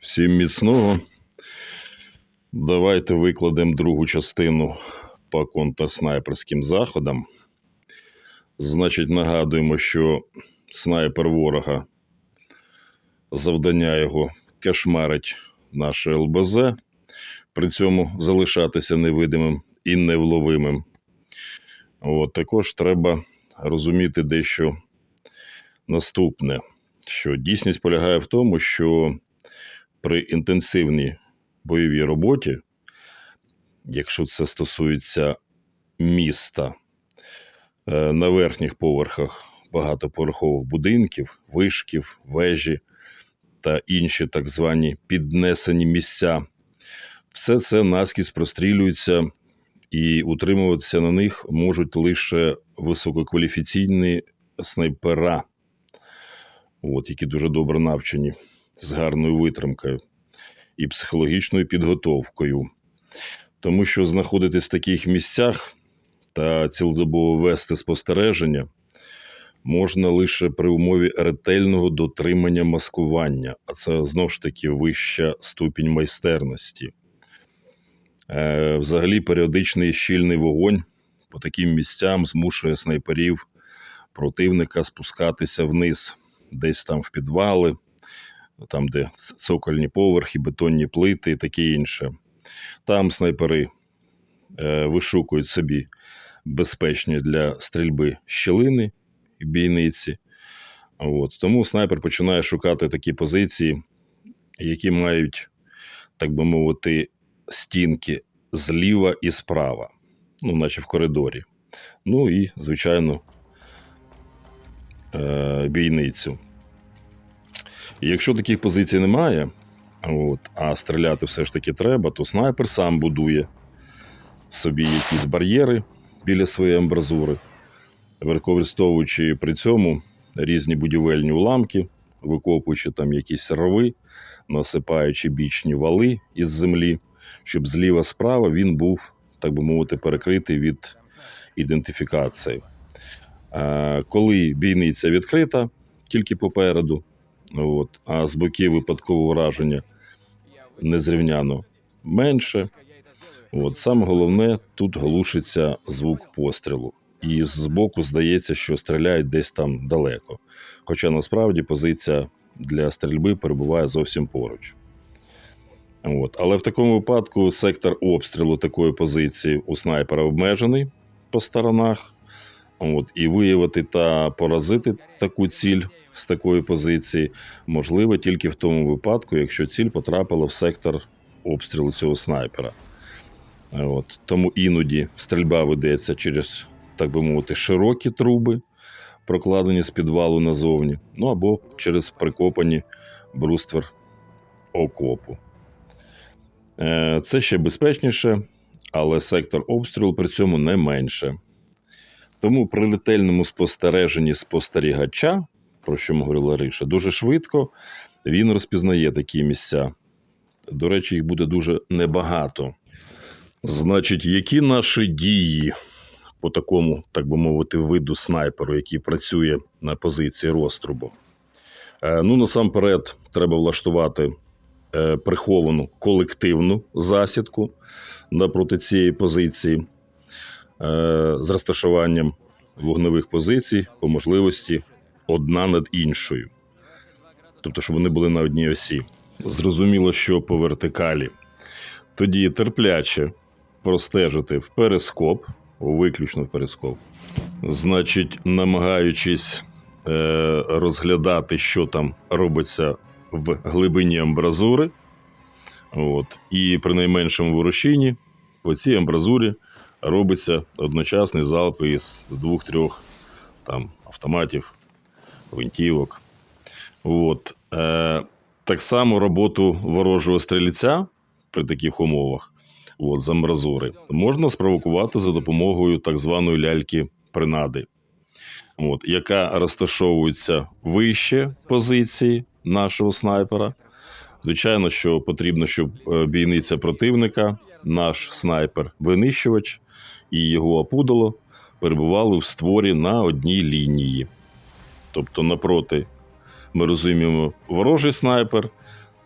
Всім міцного. Давайте викладемо другу частину по контрснайперським заходам. Значить, нагадуємо, що снайпер ворога, завдання його кошмарить наше ЛБЗ, при цьому залишатися невидимим і невловимим. От, також треба розуміти дещо наступне, що дійсність полягає в тому, що при інтенсивній бойовій роботі, якщо це стосується міста, е, на верхніх поверхах багатоповерхових будинків, вишків, вежі та інші так звані піднесені місця, все це наскізь прострілюється і утримуватися на них можуть лише висококваліфіційні снайпера, от, які дуже добре навчені з гарною витримкою і психологічною підготовкою. Тому що знаходитись в таких місцях та цілодобово вести спостереження можна лише при умові ретельного дотримання маскування, а це знову ж таки вища ступінь майстерності. Е, Взагалі, періодичний щільний вогонь по таким місцям змушує снайперів противника спускатися вниз, десь там в підвали, там, де цокольні поверхи, бетонні плити і таке інше. Там снайпери е, вишукують собі безпечні для стрільби щілини і бійниці. От. Тому снайпер починає шукати такі позиції, які мають, так би мовити, стінки зліва і справа, ну, наче в коридорі. Ну і, звичайно, е, бійницю. Якщо таких позицій немає, от, а стріляти все ж таки треба, то снайпер сам будує собі якісь бар'єри біля своєї амбразури, використовуючи при цьому різні будівельні уламки, викопуючи там якісь рови, насипаючи бічні вали із землі, щоб зліва справа він був, так би мовити, перекритий від ідентифікації. Е, Коли бійниця відкрита тільки попереду, От. А з боків випадкового враження незрівняно менше. От. Саме головне, тут глушиться звук пострілу. І з боку здається, що стріляють десь там далеко. Хоча насправді позиція для стрільби перебуває зовсім поруч. От. Але в такому випадку сектор обстрілу такої позиції у снайпера обмежений по сторонах. От, і виявити та поразити таку ціль з такої позиції можливо тільки в тому випадку, якщо ціль потрапила в сектор обстрілу цього снайпера. От, тому іноді стрільба ведеться через, так би мовити, широкі труби, прокладені з підвалу назовні, ну або через прикопані бруствер окопу. Е, Це ще безпечніше, але сектор обстрілу при цьому не менше. Тому при ретельному спостереженні спостерігача, про що ми говорили раніше, дуже швидко він розпізнає такі місця. До речі, їх буде дуже небагато. Значить, які наші дії по такому, так би мовити, виду снайперу, який працює на позиції розтрубу? Е, Ну, насамперед, треба влаштувати е, приховану колективну засідку напроти цієї позиції з розташуванням вогневих позицій по можливості одна над іншою. Тобто, щоб вони були на одній осі. Зрозуміло, що по вертикалі. Тоді терпляче простежити в перископ, виключно в перископ, значить, намагаючись е, розглядати, що там робиться в глибині амбразури. От, і при найменшому ворушінні по цій амбразурі робиться одночасний залп із двох-трьох там автоматів, гвинтівок. От. Е, так само роботу ворожого стрільця при таких умовах от, з амбразури можна спровокувати за допомогою так званої ляльки принади, от, яка розташовується вище позиції нашого снайпера. Звичайно, що потрібно, щоб е, бійниця противника, наш снайпер-винищувач і його опудало перебували в створі на одній лінії. Тобто, напроти, ми розуміємо ворожий снайпер,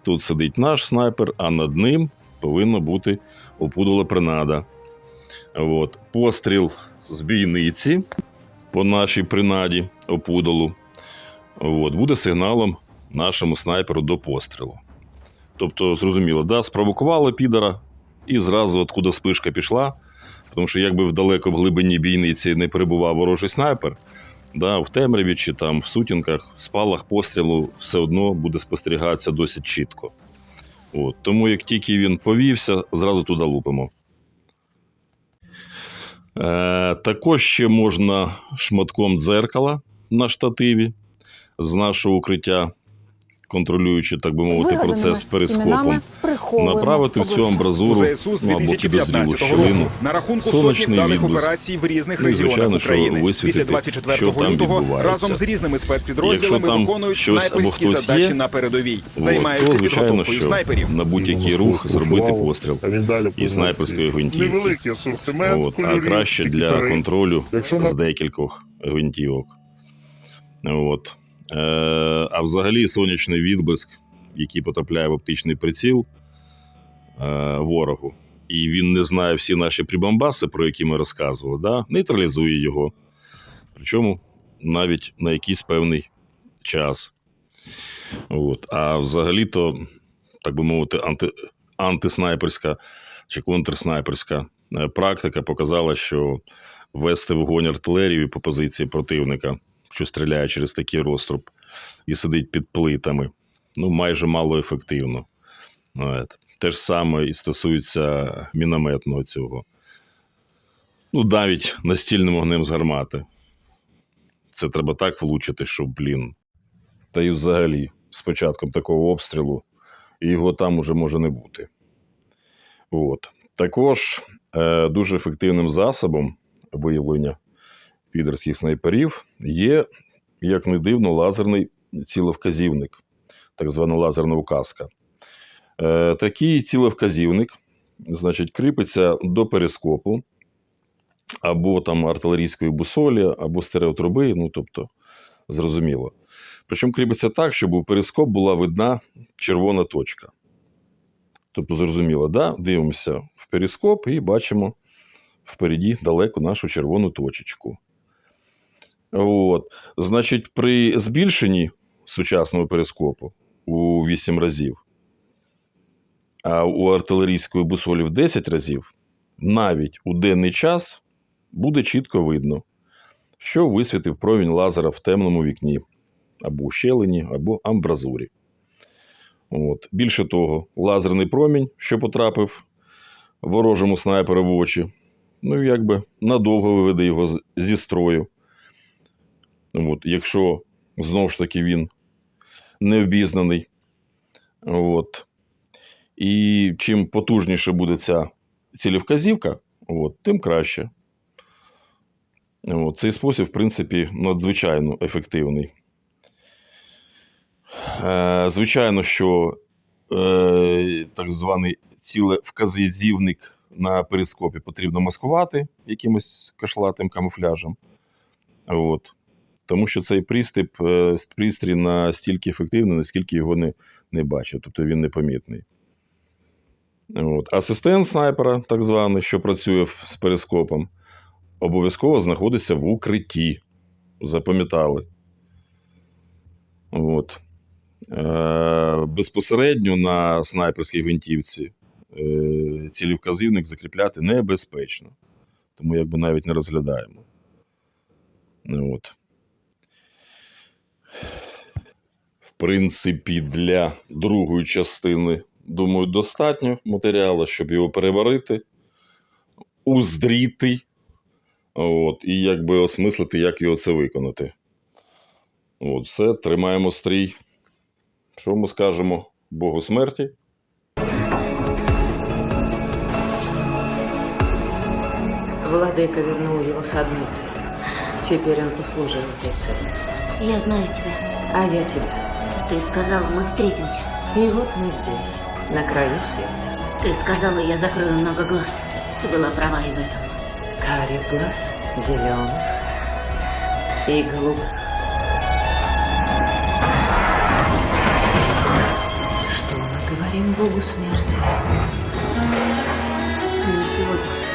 Тут сидить наш снайпер, а над ним повинна бути опудала принада. От. Постріл з бійниці по нашій принаді опудалу. От. Буде сигналом нашому снайперу до пострілу. Тобто, зрозуміло, да, спровокували підара, і зразу, откуда спишка пішла. Тому що якби в далеко в глибині бійниці не перебував ворожий снайпер, да, в темряві чи там в сутінках, в спалах пострілу все одно буде спостерігатися досить чітко. От. Тому як тільки він повівся, зразу туди лупимо. Е, також ще можна шматком дзеркала на штативі з нашого укриття, контролюючи, так би мовити, Вигаданими процес перископом, іменами приховуємо направити в цю обличчя. амбразуру ЗСУ з ну, або підозрілу 2015 щілину. року на рахунку сотні сонячний відблиск. операцій в різних Ну і, регіонах звичайно, що України. висвітити, Після 24 що там лютого відбувається. разом з різними Якщо спецпідрозділами там виконують щось або снайперські хтось задачі є, на передовій, От, займаються то, звичайно, підготовкою що снайперів. на будь-який рух зробити постріл із снайперської гвинтівки. Невеликий асортимент От, а кольорів, краще для контролю Якщо на з декількох гвинтівок. От. Е, а взагалі сонячний відблиск, який потрапляє в оптичний приціл е, ворогу, і він не знає всі наші прибамбаси, про які ми розказували, да? нейтралізує його. Причому навіть на якийсь певний час. От. А взагалі-то, так би мовити, анти, антиснайперська чи контрснайперська е, практика показала, що вести вогонь артилерії по позиції противника, що стріляє через такий розтруб і сидить під плитами, ну майже мало ефективно. Те ж саме і стосується мінометного цього. Ну, навіть настільним вогнем з гармати. Це треба так влучити, щоб, блін. Та й взагалі, з початком такого обстрілу його там уже може не бути. От. Також е, дуже ефективним засобом виявлення підерських снайперів є, як не дивно, лазерний цілевказівник, так звана лазерна указка. Е, такий цілевказівник, значить, кріпиться до перископу або там артилерійської бусолі, або стереотруби, ну тобто, зрозуміло. Причому кріпиться так, щоб у перископ була видна червона точка. Тобто, зрозуміло, да? дивимося в перископ і бачимо впереді далеко нашу червону точечку. От. Значить, при збільшенні сучасного перископу у 8 разів, а у артилерійської бусолі в 10 разів, навіть у денний час буде чітко видно, що висвітив промінь лазера в темному вікні, або ущелині, або амбразурі. От. Більше того, лазерний промінь, що потрапив ворожому снайперу в очі, ну, якби надовго виведе його зі строю. От. Якщо знову ж таки він не обізнаний. От. І чим потужніше буде ця цілівказівка, от, тим краще. От. Цей спосіб, в принципі, надзвичайно ефективний. Е, Звичайно, що е, так званий цілевказівник на перископі потрібно маскувати якимось кашлатим камуфляжем. От. Тому що цей пристріп, е, пристрій настільки ефективний, наскільки його не, не бачать, тобто він непомітний. От. Асистент снайпера, так званий, що працює з перископом, обов'язково знаходиться в укритті. Запам'ятали. От. Е, безпосередньо на снайперській гвинтівці е, цілівказівник закріпляти небезпечно. Тому якби навіть не розглядаємо. От. В принципі, для другої частини, думаю, достатньо матеріалу, щоб його переварити, уздріти. От, і якби осмислити, як його це виконати. От, все, тримаємо стрій. Що ми скажемо Богу смерті? Владыка вернул его с одной. Теперь он послужил этой цели. Я знаю тебя. А я тебя. Ты сказала, мы встретимся. И вот мы здесь, на краю света. Ты сказала, я закрою много глаз. Ты была права и в этом. Карих глаз, зеленых и голубых. Что у богу смерти. Не сегодня.